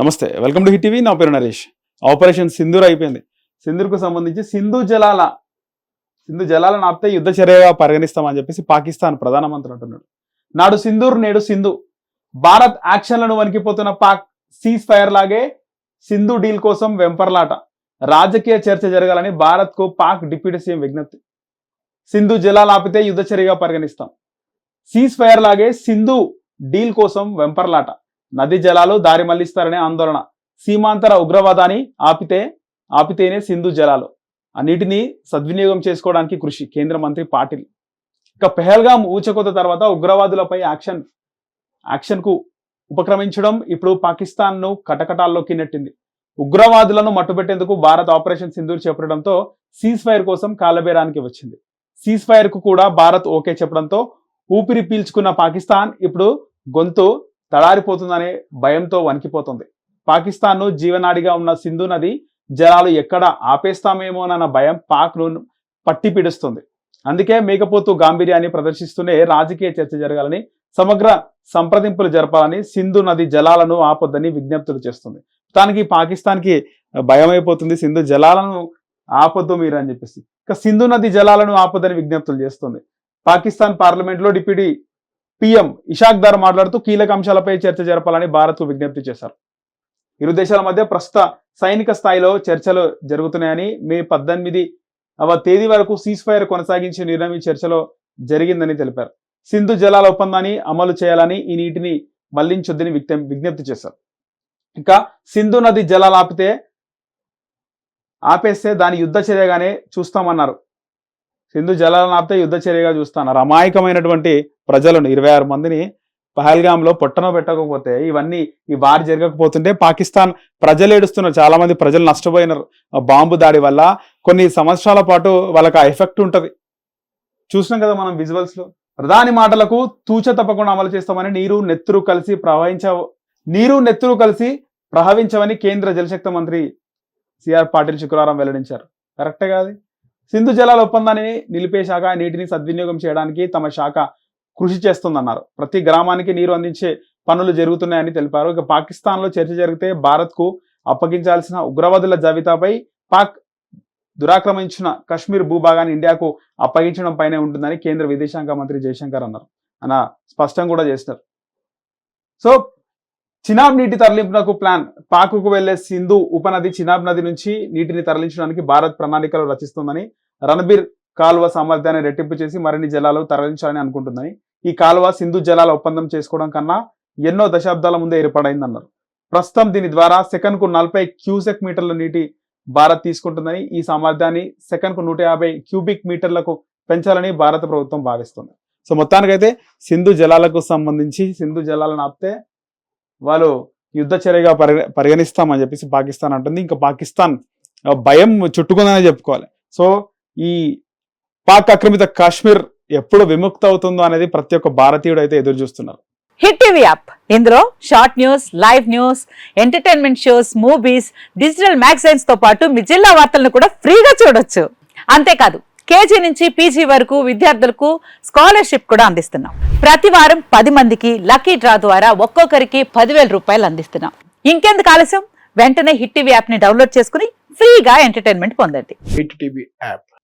నమస్తే welcome to hit TV. నా పేరు నరేష్. ఆపరేషన్ సింధూర్ అయిపోయింది. సింధూర్కు సంబంధించి సింధు జలాల సింధు జలాలను ఆపితే యుద్ధ చర్యగా పరిగణిస్తామని చెప్పేసి పాకిస్తాన్ ప్రధానమంత్రి అంటున్నాడు. నాడు సింధూర్ నేడు సింధు. భారత్ యాక్షన్లను వణికిపోతున్న పాక్ సీజ్ ఫైర్ లాగే సింధు డీల్ కోసం వెంపర్లాట. రాజకీయ చర్చ జరగాలని భారత్కు పాక్ డిప్యూటీ సీఎం విజ్ఞప్తి. సింధు జలాలు ఆపితే యుద్ధ చర్యగా పరిగణిస్తాం. సీజ్ ఫైర్ లాగే సింధు డీల్ కోసం వెంపర్లాట. నది జలాలు దారి మళ్ళిస్తారనే ఆందోళన. సీమాంతర ఉగ్రవాదాన్ని ఆపితే ఆపితేనే సింధు జలాలు. ఆ నీటిని సద్వినియోగం చేసుకోవడానికి కృషి కేంద్ర మంత్రి పాటిల్. ఇక పెహల్గాం ఊచకొత తర్వాత ఉగ్రవాదులపై యాక్షన్ యాక్షన్కు ఉపక్రమించడం ఇప్పుడు పాకిస్తాన్ను కటకటాల్లోకి నెట్టింది. ఉగ్రవాదులను మట్టుబెట్టేందుకు భారత్ ఆపరేషన్ సింధూర్ చేపట్టడంతో సీజ్ ఫైర్ కోసం కాలబేరానికి వచ్చింది. సీజ్ ఫైర్కు కూడా భారత్ ఓకే చెప్పడంతో ఊపిరి పీల్చుకున్న పాకిస్తాన్ ఇప్పుడు గొంతు తడారిపోతుందనే భయంతో వణికిపోతుంది. పాకిస్తాన్ను జీవనాడిగా ఉన్న సింధు నది జలాలు ఎక్కడ ఆపేస్తామేమోనన్న భయం పాక్ను పట్టిపిడుస్తుంది. అందుకే మేకపోతు గాంభీర్యాన్ని ప్రదర్శిస్తూనే రాజకీయ చర్చ జరగాలని సమగ్ర సంప్రదింపులు జరపాలని సింధు నది జలాలను ఆపొద్దని విజ్ఞప్తులు చేస్తుంది. దానికి పాకిస్తాన్కి భయం అయిపోతుంది సింధు జలాలను ఆపొద్దు మీరు అని చెప్పేసి. ఇక సింధు నది జలాలను ఆపొద్దని విజ్ఞప్తులు చేస్తుంది. పాకిస్తాన్ పార్లమెంట్లో డిప్యూటీ పిఎం ఇషాక్ దార్ మాట్లాడుతూ కీలక అంశాలపై చర్చ జరపాలని భారత్కు విజ్ఞప్తి చేశారు. ఇరు దేశాల మధ్య ప్రస్తుత సైనిక స్థాయిలో చర్చలు జరుగుతున్నాయని మే పద్దెనిమిది అవ తేదీ వరకు సీజ్ ఫైర్ కొనసాగించే నిర్ణయం ఈ చర్చలో జరిగిందని తెలిపారు. సింధు జలాల ఒప్పందాన్ని అమలు చేయాలని ఈ నీటిని మళ్ళించొద్దని విజ్ఞ- విజ్ఞప్తి చేశారు. ఇంకా సింధు నది జలాలు ఆపితే ఆపేస్తే దాని యుద్ధ చర్యగానే చూస్తామన్నారు. సింధు జలాలను ఆపితే యుద్ధ చర్యగా చూస్తున్నారు. అమాయకమైనటువంటి ప్రజలను ఇరవై ఆరు మందిని పహల్గాంలో పొట్టన పెట్టకపోతే ఇవన్నీ ఈ వారి జరగకపోతుంటే పాకిస్తాన్ ప్రజలు ఏడుస్తున్నారు. చాలా మంది ప్రజలు నష్టపోయినారు ఆ బాంబు దాడి వల్ల కొన్ని సంవత్సరాల పాటు వాళ్ళకి ఆ ఎఫెక్ట్ ఉంటుంది. చూసినాం కదా మనం విజువల్స్లో. ప్రధాని మాటలకు తూచ తప్పకుండా అమలు చేస్తామని నీరు నెత్తురు కలిసి ప్రవహించ నీరు నెత్తురు కలిసి ప్రవహించమని కేంద్ర జలశక్తి మంత్రి సిఆర్ పాటిల్ శుక్రవారం వెల్లడించారు. కరెక్టే కాదు సింధు జలాల ఒప్పందాన్ని నిలిపే శాఖ నీటిని సద్వినియోగం చేయడానికి తమ శాఖ కృషి చేస్తుందన్నారు. ప్రతి గ్రామానికి నీరు అందించే పనులు జరుగుతున్నాయని తెలిపారు. ఇక పాకిస్తాన్లో చర్చ జరిగితే భారత్కు అప్పగించాల్సిన ఉగ్రవాదుల జాబితాపై పాక్ దురాక్రమించిన కశ్మీర్ భూభాగాన్ని ఇండియాకు అప్పగించడం పైనే ఉంటుందని కేంద్ర విదేశాంగ మంత్రి జయశంకర్ అన్నారు. అన్న స్పష్టం కూడా చేసినారు. సో చినాబ్ నీటి తరలింపునకు ప్లాన్. పాకుకు వెళ్ళే సింధు ఉపనది చినాబ్ నది నుంచి నీటిని తరలించడానికి భారత్ ప్రణాళికలు రచిస్తుందని రణబీర్ కాలువ సామర్థ్యాన్ని రెట్టింపు చేసి మరిన్ని జలాలు తరలించాలని అనుకుంటుందని ఈ కాలువ సింధు జలాల ఒప్పందం చేసుకోవడం కన్నా ఎన్నో దశాబ్దాల ముందే ఏర్పడైందన్నారు. ప్రస్తుతం దీని ద్వారా సెకన్కు నలభై క్యూసెక్ మీటర్ల నీటి భారత్ తీసుకుంటుందని ఈ సామర్థ్యాన్ని సెకన్కు నూట యాభై క్యూబిక్ మీటర్లకు పెంచాలని భారత ప్రభుత్వం భావిస్తుంది. సో మొత్తానికైతే సింధు జలాలకు సంబంధించి సింధు జలాలను ఆపితే వాళ్ళు యుద్ధ చర్యగా పరిగ పరిగణిస్తామని చెప్పేసి పాకిస్తాన్ అంటుంది. ఇంకా పాకిస్తాన్ భయం చుట్టుకుందని చెప్పుకోవాలి. సో ఈ పాక్ ఆక్రమిత కాశ్మీర్ ఎప్పుడు విముక్త అవుతుందో అనేది ప్రతి ఒక్క భారతీయుడు అయితే ఎదురు చూస్తున్నారు. Hit TV app. ఇందులో short news live news entertainment shows movies digital మ్యాగజైన్స్తో పాటు మీ జిల్లా వార్తలను కూడా ఫ్రీగా చూడొచ్చు. అంతేకాదు కేజీ నుంచి పీజీ వరకు విద్యార్థులకు స్కాలర్షిప్ కూడా అందిస్తున్నాం. ప్రతి వారం పది మందికి లక్కీ డ్రా ద్వారా ఒక్కొక్కరికి పదివేల రూపాయలు అందిస్తున్నాం. ఇంకెందుకు ఆలస్యం? వెంటనే హిట్ టీవీ యాప్ని డౌన్లోడ్ చేసుకుని ఫ్రీగా ఎంటర్టైన్మెంట్ పొందండి. Hit TV app.